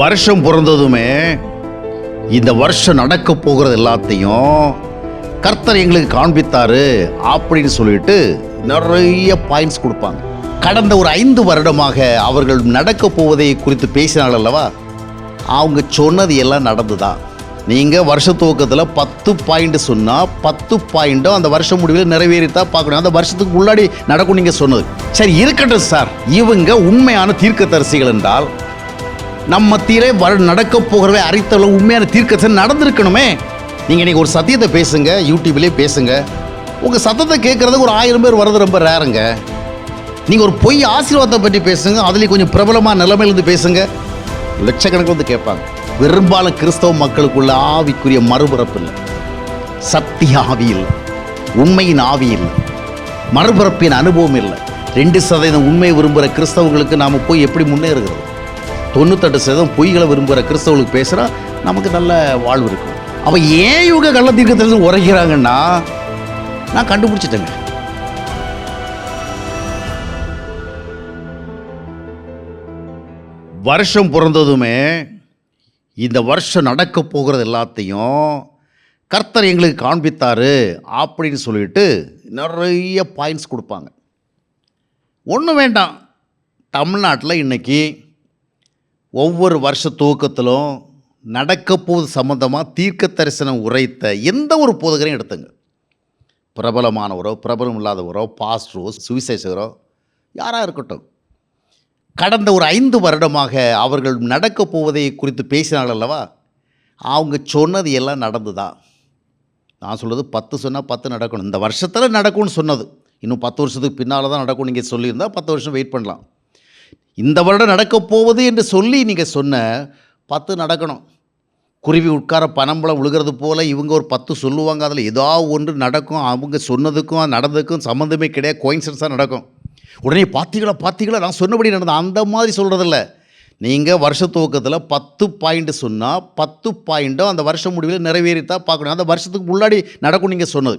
வருஷம் பிறந்ததுமே இந்த வருஷம் நடக்க போகிறது எல்லாத்தையும் கர்த்தர் எங்களுக்கு காண்பித்தாரு அப்படின்னு சொல்லிட்டு நிறைய பாயிண்ட்ஸ் கொடுப்பாங்க. கடந்த ஒரு ஐந்து வருடமாக அவர்கள் நடக்க போவதை குறித்து பேசினாள் அல்லவா? அவங்க சொன்னது எல்லாம் நடந்துதான் நீங்கள் வருஷ துவக்கத்தில் பத்து பாயிண்ட் சொன்னால் பத்து பாயிண்ட்டும் அந்த வருஷம் முடிவில் நிறைவேறித்தான் பார்க்கணும். அந்த வருஷத்துக்கு முன்னாடி நடக்கும் நீங்கள் சொன்னது. சரி இருக்கட்டும் சார். இவங்க உண்மையான தீர்க்கதரிசிகள் என்றால் நம் மத்தியிலே வர நடக்க போகிறவே அறித்தளவு உண்மையான தீர்க்கத்தை நடந்திருக்கணுமே. நீங்கள் நீங்கள் ஒரு சத்தியத்தை பேசுங்க யூடியூப்லேயே பேசுங்க. உங்கள் சத்தத்தை கேட்குறதுக்கு ஒரு ஆயிரம் பேர் வர்றது ரொம்ப ரேருங்க. நீங்கள் ஒரு பொய் ஆசீர்வாதத்தை பற்றி பேசுங்க அதுலேயும் கொஞ்சம் பிரபலமாக நிலைமையிலேருந்து பேசுங்க. லட்சக்கணக்கில் வந்து கேட்பாங்க. பெரும்பாலும் கிறிஸ்தவ மக்களுக்குள்ள ஆவிக்குரிய மறுபிறப்பு இல்லை. சத்திய ஆவி இல்லை. உண்மையின் ஆவி இல்லை. மறுபிறப்பின் அனுபவம் இல்லை. ரெண்டு சதவீதம் உண்மை விரும்புகிற கிறிஸ்தவங்களுக்கு நாம் போய் எப்படி முன்னேறுகிறது? தொண்ணூத்தெட்டு சதவீதம் பொய்களை விரும்புகிற கிறிஸ்தவர்களுக்கு பேசுகிறா நமக்கு நல்ல வாழ்வு இருக்கும் அவள் ஏன் இவங்க கள்ள தீர்க்கத்திலிருந்து உரைக்கிறாங்கன்னா நான் கண்டுபிடிச்சிட்டேங்க. வருஷம் பிறந்ததுமே இந்த வருஷம் நடக்க போகிறது எல்லாத்தையும் கர்த்தர் எங்களுக்கு காண்பித்தார் அப்படின்னு சொல்லிட்டு நிறைய பாயிண்ட்ஸ் கொடுப்பாங்க. ஒன்றும் வேண்டாம். தமிழ்நாட்டில் இன்றைக்கி ஒவ்வொரு வருஷ துவக்கத்திலும் நடக்க சம்மந்தமாக தீர்க்க தரிசனம் உரைத்த எந்த ஒரு போதகரையும் எடுத்துங்க. பிரபலமானவரோ பிரபலம் இல்லாதவரோ பாஸ்டரோ சுவிசேஷகரோ யாராக இருக்கட்டும். கடந்த ஒரு ஐந்து வருடமாக அவர்கள் நடக்க போவதை குறித்து பேசினாள் அல்லவா? அவங்க சொன்னது எல்லாம் நடந்துதான். நான் சொல்கிறது பத்து சொன்னால் பத்து நடக்கணும். இந்த வருஷத்தில் நடக்கும்னு சொன்னது. இன்னும் பத்து வருஷத்துக்கு பின்னால் தான் நடக்கும் நீங்கள் சொல்லியிருந்தால் பத்து வருஷம் வெயிட் பண்ணலாம். இந்த வருடம் நடக்கப் போவது என்று சொல்லி நீங்கள் சொன்ன பத்து நடக்கணும். குருவி உட்கார பனம்பழம் விழுகிறது போல் இவங்க ஒரு பத்து சொல்லுவாங்க. அதில் ஏதாவது ஒன்று நடக்கும். அவங்க சொன்னதுக்கும் நடந்ததுக்கும் சம்மந்தமே கிடையாது. கோயின்சன்ஸாக நடக்கும். உடனே பார்த்தீங்களா பார்த்தீங்களா நான் சொன்னபடி நடந்தேன் அந்த மாதிரி சொல்கிறதில்ல நீங்கள் வருஷ துவக்கத்தில் பத்து பாயிண்ட் சொன்னால் பத்து பாயிண்ட்டும் அந்த வருஷம் முடிவில் நிறைவேறித்தான் பார்க்கணும். அந்த வருஷத்துக்கு முன்னாடி நடக்கும் நீங்கள் சொன்னது.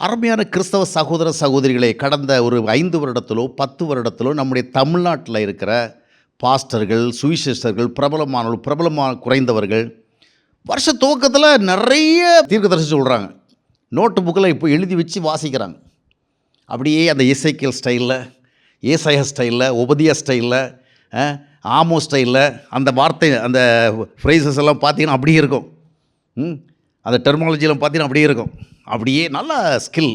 அருமையான கிறிஸ்தவ சகோதர சகோதரிகளை கடந்த ஒரு ஐந்து வருடத்திலோ பத்து வருடத்திலோ நம்முடைய தமிழ்நாட்டில் இருக்கிற பாஸ்டர்கள் சுவிசேஷர்கள் பிரபலமானவர்கள் பிரபலமான குறைந்தவர்கள் வருஷ துவக்கத்தில் நிறைய தீர்க்கதரிசி சொல்கிறாங்க நோட்டு புக்கில் இப்போ எழுதி வச்சு வாசிக்கிறாங்க. அப்படியே அந்த இசைக்கியல் ஸ்டைலில் ஏசைய ஸ்டைலில் உபதிய ஸ்டைலில் ஆமோ ஸ்டைலில் அந்த வார்த்தை அந்த ஃப்ரைசஸ் எல்லாம் பார்த்தீங்கன்னா அப்படியே இருக்கும். ம். அந்த டெர்மாலஜியில் பார்த்தீங்கன்னா அப்படியே இருக்கும். அப்படியே நல்ல ஸ்கில்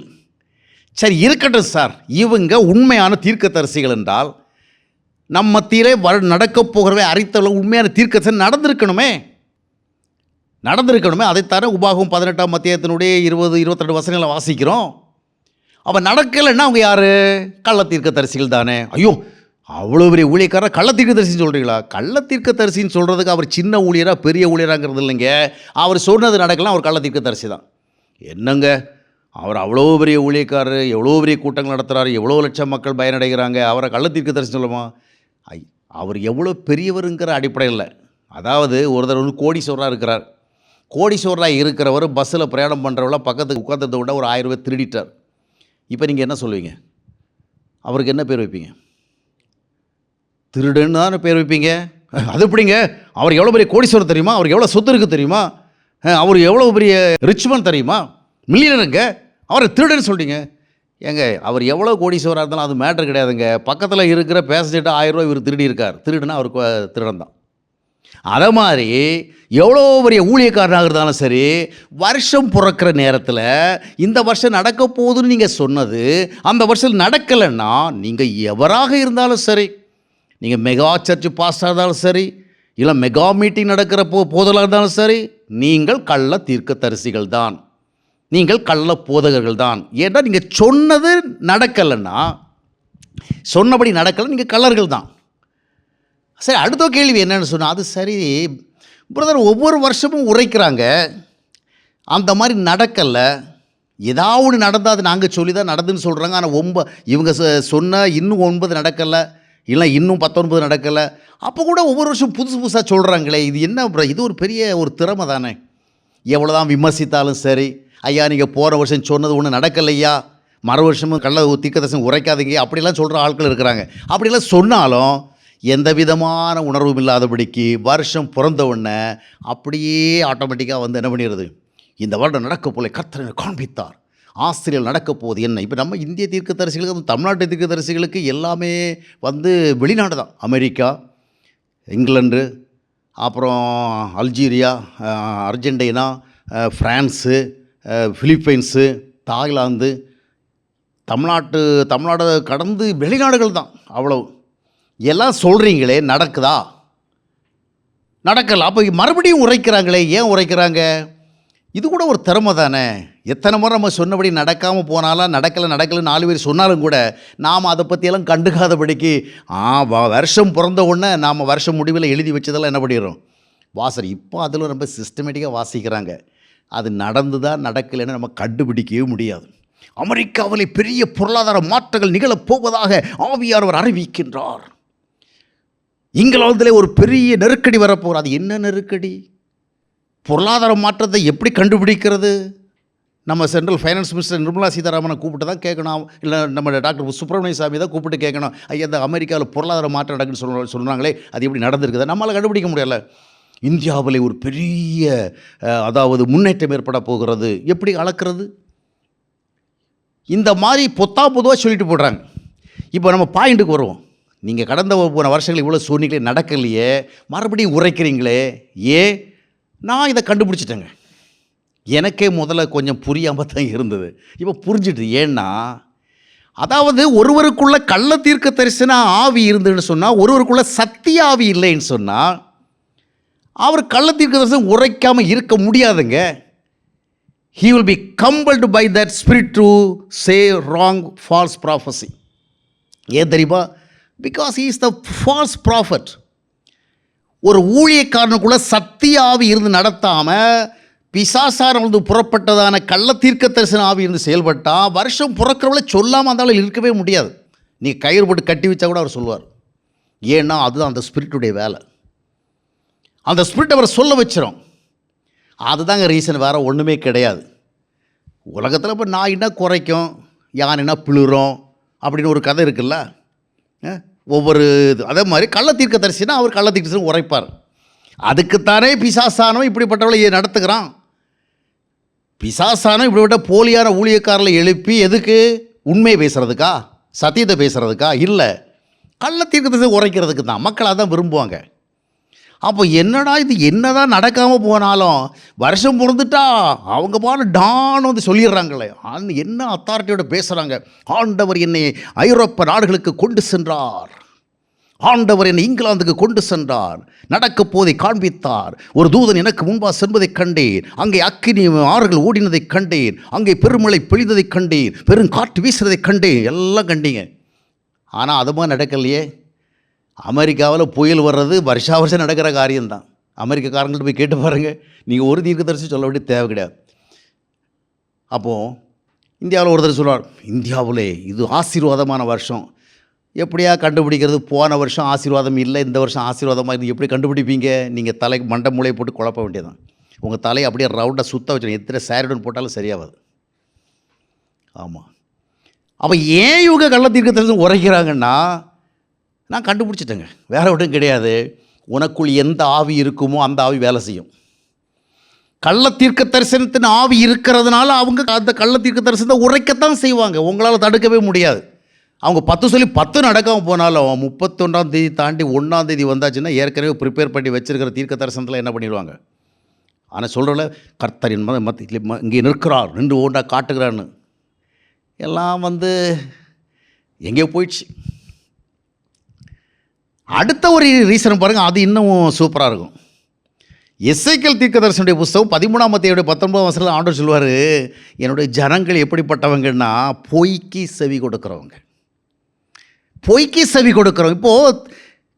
சரி இருக்கட்டும் சார். இவங்க உண்மையான தீர்க்கதரிசிகள் என்றால் நம் மத்தியிலே வர நடக்கப் போகிறவை அறித்தளவு உண்மையான தீர்க்கதரிசனம் நடந்திருக்கணுமே. நடந்திருக்கணுமே. அதைத்தானே உபாகம் பதினெட்டாம் மத்தியத்தினுடைய இருபது இருபத்தெண்டு வசனங்களை வாசிக்கிறோம். அப்போ நடக்கலைன்னா அவங்க யார்? கள்ள தீர்க்கதரிசிகள் தானே. ஐயோ அவ்வளோ பெரிய ஊழியக்காரர் கள்ளத்தீர்க்க தரிசின்னு சொல்கிறீங்களா கள்ளத்தீர்க்க தரிசின்னு சொல்கிறதுக்கு அவர் சின்ன ஊழியராக பெரிய ஊழியராங்கிறது இல்லைங்க. அவர் சொன்னது நடக்கலாம் அவர் கள்ளத்தீர்க்க தரிசி தான். என்னங்க? அவர் அவ்வளோ பெரிய ஊழியக்காரர் எவ்வளோ பெரிய கூட்டங்கள் நடத்துகிறாரு எவ்வளோ லட்சம் மக்கள் பயனடைகிறாங்க அவரை கள்ளத்தீர்க்க தரிசி சொல்லுமா? ஐ அவர் எவ்வளோ பெரியவருங்கிற அடிப்படையில் அதாவது ஒருத்தர் வந்து கோடீஸ்வரராக இருக்கிறார். கோடீஸ்வரராக இருக்கிறவர் பஸ்ஸில் பிரயாணம் பண்ணுறவங்கள பக்கத்துக்கு உட்காந்துருந்த விட ஒரு ஆயிரம் ரூபாய் திருடிட்டார். இப்போ நீங்கள் என்ன சொல்லுவீங்க? அவருக்கு என்ன பேர் வைப்பீங்க? திருடுன்னு தானே பேர் வைப்பீங்க? அது எப்படிங்க? அவர் எவ்வளோ பெரிய கோடீஸ்வரர் தெரியுமா? அவருக்கு எவ்வளோ சொத்து இருக்குது தெரியுமா? அவர் எவ்வளோ பெரிய ரிச்மன் தெரியுமா? மில்லியனருங்க அவரை திருடுன்னு சொல்லிட்டீங்க ஏங்க அவர் எவ்வளோ கோடீஸ்வரராக இருந்தாலும் அது மேட்ரு கிடையாதுங்க. பக்கத்தில் இருக்கிற பேசஞ்சிட்டு ஆயிரம் ரூபாய் இவர் திருடி இருக்கார் திருடுனா அவருக்கு திருடன் தான் அதை மாதிரி எவ்வளோ பெரிய ஊழியக்காரனாக இருந்தாலும் சரி வருஷம் பிறக்கிற நேரத்தில் இந்த வருஷம் நடக்க போகுதுன்னு நீங்கள் சொன்னது அந்த வருஷம் நடக்கலைன்னா நீங்கள் எவராக இருந்தாலும் சரி நீங்கள் மெகா சர்ச் பாஸ்டாக இருந்தாலும் சரி இல்லை மெகா மீட்டிங் நடக்கிற போ போதலாக இருந்தாலும் சரி நீங்கள் கள்ள தீர்க்கதரிசிகள் தான் நீங்கள் கள்ள போதகர்கள் தான் ஏன்னா நீங்கள் சொன்னது நடக்கலைன்னா சொன்னபடி நடக்கலை நீங்கள் கள்ளர்கள் தான் சரி அடுத்த கேள்வி என்னென்னு சொன்னால் அது சரி பிரதர் ஒவ்வொரு வருஷமும் உரைக்கிறாங்க. அந்த மாதிரி நடக்கலை. ஏதாவது ஒன்று நடந்தால் அது நாங்கள் சொல்லி தான் நடந்துன்னு சொல்கிறாங்க ஆனால் ஒம்ப இவங்க சொ- சொன்ன இன்னும் ஒன்பது நடக்கலை. இல்லை இன்னும் பத்தொன்பது நடக்கலை. அப்போ கூட ஒவ்வொரு வருஷம் புதுசு புதுசாக சொல்கிறாங்களே இது என்ன இது ஒரு பெரிய ஒரு திறமை தானே. எவ்வளோ தான் விமர்சித்தாலும் சரி ஐயா நீங்கள் போகிற வருஷம் சொன்னது ஒன்று நடக்கலையா? மறு வருஷமும் கள்ள தீக்கதசம் உரைக்காதீங்க அப்படிலாம் சொல்கிற ஆட்கள் இருக்கிறாங்க. அப்படிலாம் சொன்னாலும் எந்த விதமான உணர்வும் இல்லாதபடிக்கு வருஷம் பிறந்த உடனே அப்படியே ஆட்டோமேட்டிக்காக வந்து என்ன பண்ணிடுது இந்த வருடம் நடக்க போல கர்த்தரை காண்பித்தார். ஆசிரியர் நடக்க போகுது என்ன? இப்போ நம்ம இந்திய தீர்க்கதரிசிகளுக்கு அதுவும் தமிழ்நாட்டு தீர்க்கதரிசிகளுக்கு எல்லாமே வந்து வெளிநாடு தான். அமெரிக்கா இங்கிலாண்டு அப்புறம் Algeria Argentina France Philippines Thailand தமிழ்நாட்டு தமிழ்நாடு கடந்து வெளிநாடுகள் தான் அவ்வளவு. எல்லாம் சொல்கிறீங்களே நடக்குதா? நடக்கல. அப்போ மறுபடியும் உரைக்கிறாங்களே ஏன் உரைக்கிறாங்க? இது கூட ஒரு திறமை தானே. எத்தனை முறை நம்ம சொன்னபடி நடக்காமல் போனாலும் நடக்கலை நடக்கலை நாலு பேர் சொன்னாலும் கூட நாம் அதை பற்றியெல்லாம் கண்டுக்காதபடிக்கு ஆ வருஷம் பிறந்த உடனே நாம் வருஷம் முடிவில் எழுதி வச்சதெல்லாம் என்ன பண்ணிடுறோம்? வாசர் இப்போ அதில் ரொம்ப சிஸ்டமேட்டிக்காக வாசிக்கிறாங்க. அது நடந்து தான் நடக்கலைன்னு நம்ம கண்டுபிடிக்கவே முடியாது. அமெரிக்காவில் பெரிய பொருளாதார மாற்றங்கள் நிகழப்போவதாக ஆவியானவர் அறிவிக்கின்றார். இங்கிலாந்திலே ஒரு பெரிய நெருக்கடி வரப்போகிறார் அது என்ன நெருக்கடி? பொருளாதார மாற்றத்தை எப்படி கண்டுபிடிக்கிறது? நம்ம சென்ட்ரல் ஃபைனான்ஸ் மினிஸ்டர் நிர்மலா சீதாராமனை கூப்பிட்டு தான் கேட்கணும். இல்லை நம்ம டாக்டர் சுப்பிரமணிய சாமி தான் கூப்பிட்டு கேட்கணும். ஐயா இந்த அமெரிக்காவில் பொருளாதார மாற்றம் நடக்குன்னு சொல்ல சொல்கிறாங்களே அது எப்படி நடந்திருக்குது? நம்மளால் கண்டுபிடிக்க முடியல. இந்தியாவில் ஒரு பெரிய அதாவது முன்னேற்றம் ஏற்பட போகிறது. எப்படி அளக்கிறது? இந்த மாதிரி பொத்தா பொதுவாக சொல்லிட்டு போடுறாங்க. இப்போ நம்ம பாயிண்ட்டுக்கு வருவோம். நீங்கள் கடந்த போன வருஷங்கள் இவ்வளோ சூழ்நிலை நடக்கலையே. மறுபடியும் உரைக்கிறீங்களே. ஏன்? நான் இதை கண்டுபிடிச்சிட்டேங்க. எனக்கே முதல்ல கொஞ்சம் புரியாமல் தான் இருந்தது. இப்போ புரிஞ்சிட்டு ஏன்னா அதாவது ஒருவருக்குள்ள கள்ள தீர்க்க தரிசன ஆவி இருந்துன்னு சொன்னால் ஒருவருக்குள்ள சத்திய ஆவி இல்லைன்னு சொன்னால் அவர் கள்ள தீர்க்க தரிசனம் உரைக்காமல் இருக்க முடியாதுங்க. He will be compelled by that spirit to say wrong false prophecy ஏன் தெரியுமா? Because he is the false prophet ஒரு ஊழியக்காரனுக்குள்ள சத்திய ஆவி இருந்து நடத்தாமல் பிசாசாரம் வந்து புறப்பட்டதான கள்ள தீர்க்க தரிசன ஆவி இருந்து செயல்பட்டால் வருஷம் பிறக்கிறவள சொல்லாமல் அந்த இருக்கவே முடியாது. நீ கயிறு போட்டு கட்டி வச்சா கூட அவர் சொல்லுவார். ஏன்னா அதுதான் அந்த ஸ்பிரிட்டுடைய வேலை. அந்த ஸ்பிரிட் அவரை சொல்ல வச்சிடும் அதுதாங்க ரீசன் வேறு ஒன்றுமே கிடையாது. உலகத்தில் இப்போ நாயினா குறைக்கும் யானைனா பிளிரும் அப்படின்னு ஒரு கதை இருக்குல்ல? ஒவ்வொரு இது. அதே மாதிரி கள்ள தீர்க்க தரிசினா அவர் கள்ள தீர்க்க உரைப்பார். அதுக்குத்தானே பிசாசானவன் இப்படிப்பட்டவளை நடத்துகிறான்? பிசாசானம் இப்படிப்பட்ட போலியான ஊழியக்காரர்களை எழுப்பி எதுக்கு? உண்மையை பேசுகிறதுக்கா சத்தியத்தை பேசுகிறதுக்கா இல்லை. கள்ள தீர்க்கத்தை உரைக்கிறதுக்கு தான். மக்கள் அதான் விரும்புவாங்க. அப்போ என்னடா இது? என்னதான் நடக்காமல் போனாலும் வருஷம் பிறந்துட்டா அவங்க பாடு டான் வந்து சொல்லிடுறாங்களே. ஆன் என்ன அத்தாரிட்டியோட பேசுகிறாங்க ஆண்டவர் என்னை ஐரோப்பிய நாடுகளுக்கு கொண்டு சென்றார். ஆண்டவர் என்னை இங்கிலாந்துக்கு கொண்டு சென்றார். நடக்கப் போதை காண்பித்தார். ஒரு தூதன் எனக்கு முன்பாக சென்பதைக் கண்டேன். அங்கே அக்கினி ஆறுகள் ஓடினதைக் கண்டேன். அங்கே பெருமழை பொழிந்ததைக் கண்டேன். பெரும் காற்று வீசுறதைக் கண்டேன். எல்லாம் கண்டீங்க. ஆனால் அது மாதிரி நடக்கலையே. அமெரிக்காவில் புயல் வர்றது வருஷா வருஷம் நடக்கிற காரியம்தான். அமெரிக்காரங்கள்ட்ட போய் கேட்டு பாருங்கள் நீங்கள் ஒரு தீர்க்கதரிசி சொல்ல வேண்டிய தேவை கிடையாது. அப்போது இந்தியாவில் ஒருத்தர் சொல்றார் இந்தியாவிலே இது ஆசீர்வாதமான வருஷம். எப்படியா கண்டுபிடிக்கிறது? போன வருஷம் ஆசீர்வாதம் இல்லை இந்த வருஷம் ஆசீர்வாதமாக இது எப்படி கண்டுபிடிப்பீங்க? நீங்கள் தலைக்கு மண்டை மூளையை போட்டு குழப்ப வேண்டியதான் உங்கள் தலையை அப்படியே ரவுண்டாக சுத்த வச்சிடும் எத்தனை சேரிடன் போட்டாலும் சரியாகாது. ஆமாம் அப்போ ஏன் இவங்க கள்ள தீர்க்கத்திலிருந்து உரைக்கிறாங்கன்னா நான் கண்டுபிடிச்சிட்டேங்க. வேற ஒன்றும் கிடையாது. உனக்குள் எந்த ஆவி இருக்குமோ அந்த ஆவி வேலை செய்யும். கள்ள தீர்க்க தரிசனத்தின் ஆவி இருக்கிறதுனால அவங்க அந்த கள்ள தீர்க்க தரிசனத்தை உரைக்கத்தான் செய்வாங்க. உங்களால் தடுக்கவே முடியாது. அவங்க பத்து சொல்லி பத்து நடக்காமல் போனாலும் முப்பத்தொன்றாம் தேதி தாண்டி ஒன்றாம் தேதி வந்தாச்சுன்னா ஏற்கனவே ப்ரிப்பேர் பண்ணி வச்சுருக்கிற தீர்க்க தரிசனத்தில் என்ன பண்ணிடுவாங்க? ஆனால் சொல்கிறல கர்த்தரின் மத மத்தியில் ம- இங்கே நிற்கிறார் நின்று ஓண்டா காட்டுகிறான்னு எல்லாம் வந்து எங்கேயோ போயிடுச்சு. அடுத்த ஒரு ரீசன் பாருங்கள் அது இன்னும் சூப்பராக இருக்கும். எஸ்ஐக்கல் தீர்க்கதரிசனுடைய புஸ்தகம் பதிமூணாம் மத்தியோடைய பத்தொன்பதாம் வருஷத்தில் ஆண்டவர் சொல்லுவார் என்னுடைய ஜனங்கள் எப்படிப்பட்டவங்கன்னா பொய்க்கு செவி கொடுக்குறவங்க. பொய்க்கு செவி கொடுக்குறோம். இப்போது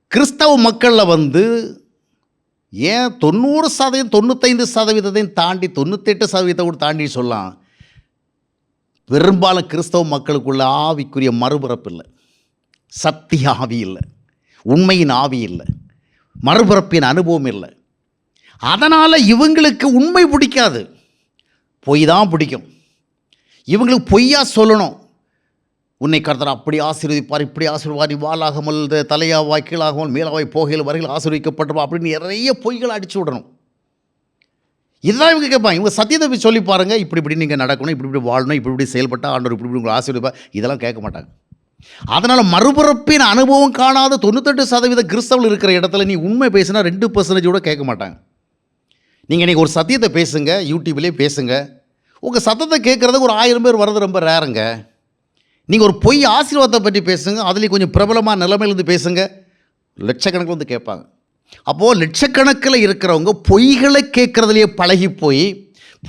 கிறிஸ்தவ மக்களில் வந்து ஏன் தொண்ணூறு சதவீதம் தொண்ணூத்தைந்து சதவீதத்தையும் தாண்டி தொண்ணூத்தெட்டு சதவீதத்தை கூட தாண்டி சொல்லலாம். பெரும்பாலும் கிறிஸ்தவ மக்களுக்குள்ள ஆவிக்குரிய மறுபிறப்பு இல்லை. சத்திய ஆவி இல்லை. உண்மையின் ஆவி இல்லை. மறுபிறப்பின் அனுபவம் இல்லை. அதனால் இவங்களுக்கு உண்மை பிடிக்காது. பொய் தான் பிடிக்கும். இவங்களுக்கு பொய்யா சொல்லணும். உன்னை கர்த்தர் அப்படி ஆசீர்வதிப்பார் இப்படி ஆசீர்வார் நீ தலையாவாய் கீழாகாமல் மேலாவாய் போகையில் வரையில் ஆசீர்வதிக்கப்பட்டிருப்பா அப்படின்னு நிறைய பொய்களை அடிச்சு விடணும். இதுதான் இவங்க கேட்பாங்க. இவங்க சத்தியத்தை போய் சொல்லி பாருங்க. இப்படி இப்படி நீங்கள் நடக்கணும் இப்படி இப்படி வாழணும் இப்படி இப்படி செயல்பட்டால் ஆண்டவர் இப்படி இப்படி உங்களை ஆசீர்வதிப்பா இதெல்லாம் கேட்க மாட்டாங்க. அதனால் மறுபிறப்பின் அனுபவம் காணாத தொண்ணூத்தெட்டு சதவீத கிறிஸ்தவர்கள் இருக்கிற இடத்துல நீ உண்மை பேசினா ரெண்டு பர்சன்டேஜ் கூட கேட்க மாட்டாங்க. நீங்கள் இன்றைக்கி ஒரு சத்தியத்தை பேசுங்க யூடியூப்லேயே பேசுங்க. உங்கள் சத்தத்தை கேட்குறதுக்கு ஒரு ஆயிரம் பேர் வர்றது ரொம்ப ரேருங்க நீங்கள் ஒரு பொய் ஆசீர்வாதத்தை பற்றி பேசுங்க அதுலேயும் கொஞ்சம் பிரபலமாக நிலைமையிலேருந்து பேசுங்க. லட்சக்கணக்கில் வந்து கேட்பாங்க. அப்போது லட்சக்கணக்கில் இருக்கிறவங்க பொய்களை கேட்குறதுலையே பழகி போய்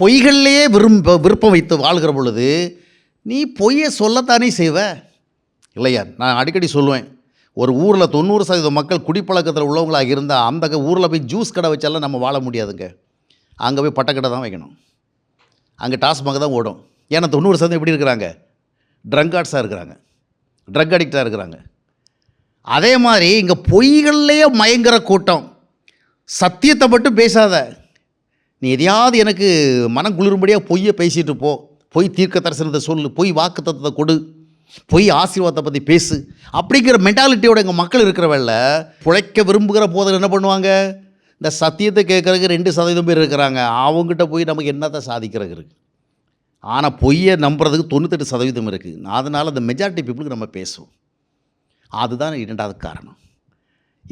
பொய்கள்லேயே விரும்ப விருப்பம் வைத்து வாழ்கிற பொழுது நீ பொய்யை சொல்லத்தானே செய்வ? இல்லையா? நான் அடிக்கடி சொல்லுவேன். ஒரு ஊரில் தொண்ணூறு சதவீத மக்கள் குடிப்பழக்கத்தில் உள்ளவங்களாக இருந்தால் அந்த ஊரில் போய் ஜூஸ் கடை வச்சாலும் நம்ம வாழ முடியாதுங்க. அங்கே போய் பட்டக்கடை தான் வைக்கணும். அங்கே டாஸ்மாக் தான் ஓடும். ஏன்னா தொண்ணூறு சதவீதம் எப்படி இருக்கிறாங்க? ட்ரங்கார்ட்ஸாக இருக்கிறாங்க. ட்ரக் அடிக்டாக இருக்கிறாங்க. அதே மாதிரி இங்கே பொய்கள்லேயே மயங்குற கூட்டம். சத்தியத்தை மட்டும் பேசாத. நீ எதையாவது எனக்கு மனம் குளிரும்படியாக பொய்யை பேசிட்டு போ. பொய் தீர்க்க தரிசனத்தை சொல்லு. பொய் வாக்கு தத்துவத்தை கொடு. பொய் ஆசீர்வாதத்தை பற்றி பேசு. அப்படிங்கிற மென்டாலிட்டியோட எங்கள் மக்கள் இருக்கிறவல்ல பிழைக்க விரும்புகிற போதில் என்ன பண்ணுவாங்க? இந்த சத்தியத்தை கேட்குறதுக்கு ரெண்டு சதவீதம் பேர் இருக்கிறாங்க. அவங்ககிட்ட போய் நமக்கு என்னத்தை சாதிக்கிறது இருக்குது ஆனால் பொய்யை நம்புறதுக்கு தொண்ணூத்தெட்டு சதவீதம் இருக்குது அதனால் அந்த மெஜாரிட்டி பீப்புளுக்கு நம்ம பேசுவோம். அதுதான் இரண்டாவது காரணம்.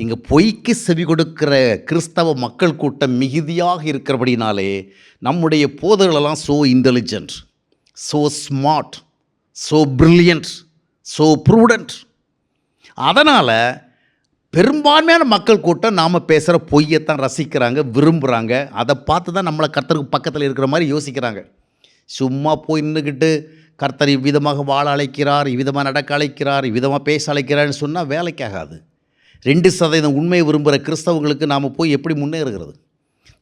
இங்கே பொய்க்கு செவி கொடுக்கிற கிறிஸ்தவ மக்கள் கூட்டம் மிகுதியாக இருக்கிறபடினாலே நம்முடைய போதர்களெல்லாம் so intelligent so smart so brilliant so prudent அதனால் பெரும்பான்மையான மக்கள் கூட்டம் நாம் பேசுகிற பொய்யைத்தான் ரசிக்கிறாங்க விரும்புகிறாங்க அதை பார்த்து தான் நம்மளை கத்தருக்கு பக்கத்தில் இருக்கிற மாதிரி யோசிக்கிறாங்க. சும்மா போய் நின்றுக்கிட்டு கர்த்தர் இவ்விதமாக வாழ அழைக்கிறார் இவ்விதமாக நடக்க அழைக்கிறார் இவ்விதமாக பேச அழைக்கிறார்னு சொன்னால் வேலைக்காகாது ரெண்டு சதவீதம் உண்மையை விரும்புகிற கிறிஸ்தவங்களுக்கு நாம் போய் எப்படி முன்னேறுகிறது?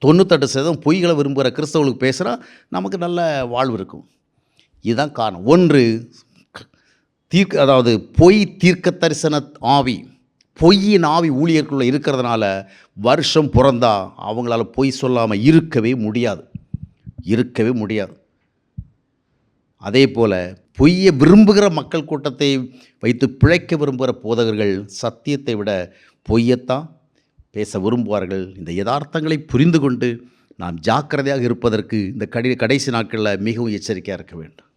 தொண்ணூத்தெட்டு சதவீதம் பொய்களை விரும்புகிற கிறிஸ்தவங்களுக்கு பேசுகிறா நமக்கு நல்ல வாழ்வு இருக்கும். இதுதான் காரணம். ஒன்று தீர்க்க அதாவது பொய் தீர்க்க தரிசன ஆவி பொய்யின் ஆவி ஊழியர்களுள்ள இருக்கிறதுனால வருஷம் பிறந்தா அவங்களால பொய் சொல்லாமல் இருக்கவே முடியாது. இருக்கவே முடியாது. அதே போல் பொய்யை விரும்புகிற மக்கள் கூட்டத்தை வைத்து பிழைக்க விரும்புகிற போதகர்கள் சத்தியத்தை விட பொய்யத்தான் பேச விரும்புவார்கள். இந்த யதார்த்தங்களை புரிந்து கொண்டு நாம் ஜாக்கிரதையாக இருப்பதற்கு இந்த கடி கடைசி நாட்களில் மிகவும் எச்சரிக்கையாக இருக்க வேண்டும்.